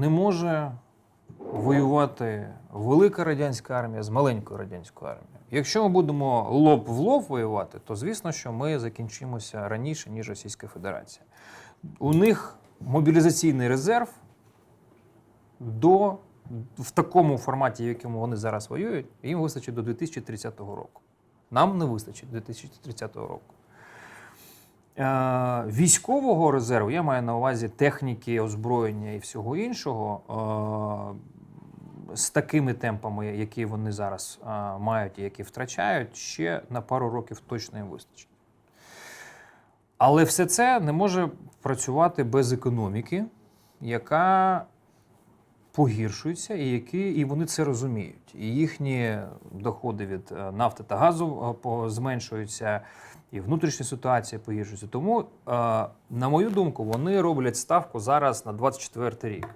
не може воювати велика радянська армія з маленькою радянською армією. Якщо ми будемо лоб в лоб воювати, то звісно, що ми закінчимося раніше, ніж Російська Федерація. У них мобілізаційний резерв до в такому форматі, в якому вони зараз воюють, їм вистачить до 2030 року. Нам не вистачить 2030 року. Е, військового резерву, я маю на увазі техніки, озброєння і всього іншого, е, з такими темпами, які вони зараз е, мають і які втрачають, ще на пару років точно їм вистачить. Але все це не може працювати без економіки, яка погіршується, і які і вони це розуміють. І їхні доходи від е, нафти та газу е, зменшуються, і внутрішня ситуація погіршується. Тому, е, на мою думку, вони роблять ставку зараз на 24 рік.